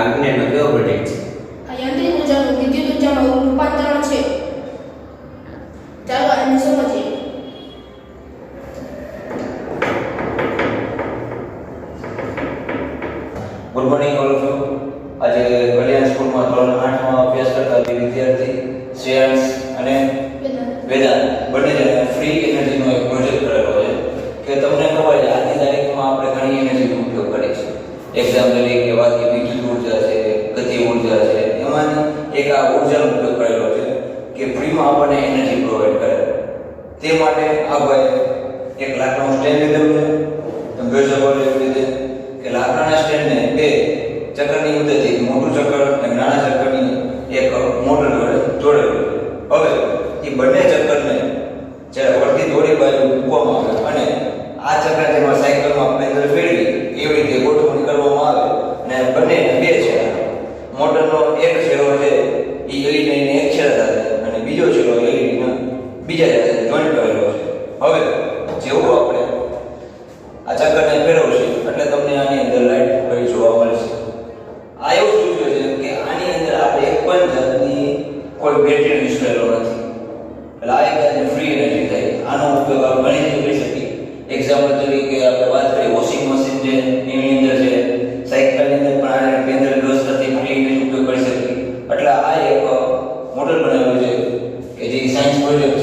આ વિજ્ઞાનનો કયો પ્રોજેક્ટ છે? આ યાંત્રિક ઉર્જાનું વિદ્યુત ઉર્જામાં રૂપાંતરણ છે. ચાલો આને સમજીએ. Good morning all of you આજે કલ્યાણ સ્કૂલમાં ધોરણ 8 માં અભ્યાસ કરતા વિદ્યાર્થી શ્રેયાંશ અને વેદાંત. બંને જણે ફ્રી એનર્જીનો એક પ્રોજેક્ટ કરેલો છે કે તમને ખબર છે આજની તારીખમાં આપણે ઘણી એનર્જીનો ઉપયોગ કરીએ છીએ. એક્ઝામ્પલ તરીકે વાત કરી આ ઉર્જાનો ઉપયોગ કરેલો છે કે ફ્રીમાં આપણને એનર્જી પ્રોવાઈડ કરે. તે માટે આ ભાઈ એક લાકડાનું સ્ટેન્ડ લીધેલું છે. તમે જોઈ શકો છો એવી રીતે કે લાકડાના સ્ટેન્ડને બે ચક્રની મદદથી, મોટું ચક્કર અને નાના ચક્કરની એક મોટર જોડે જોડેલું હવે એ બંને ચક્કરને જ્યારે વળતી દોરી બાજુ મૂકવામાં આવે અને આ ચક્ર જેમાં સાયકલમાં આપણે અંદર ફેરવી એવી રીતે ગોઠવણી કરવામાં આવે અને બંને બે છે મોટરનો એક છેડો છે એ એલઈડીને એક છેડા સાથે અને બીજો છેડો એલઈડીના બીજા સાથે જોઈન્ટ કરેલો છે. હવે, જેવું આપણે આ ચક્કરને ફેરવશે, એટલે તમને આની અંદર લાઈટ ભરી જોવા મળશે. આ એવું સૂચવે છે કે આની અંદર આપણે એક પણ જાતની કોઈ બેટરી કરેલો નથી. એટલે આ એક જાતની ફ્રી એનર્જી થાય. આનો ઉપયોગ આપણે ઘણી રીતે કરી શકીએ. એક્ઝામ્પલ તરીકે આપણે વાત આ એક મોડેલ બનાવ્યું છે કે જે સાયન્સ પ્રોજેક્ટ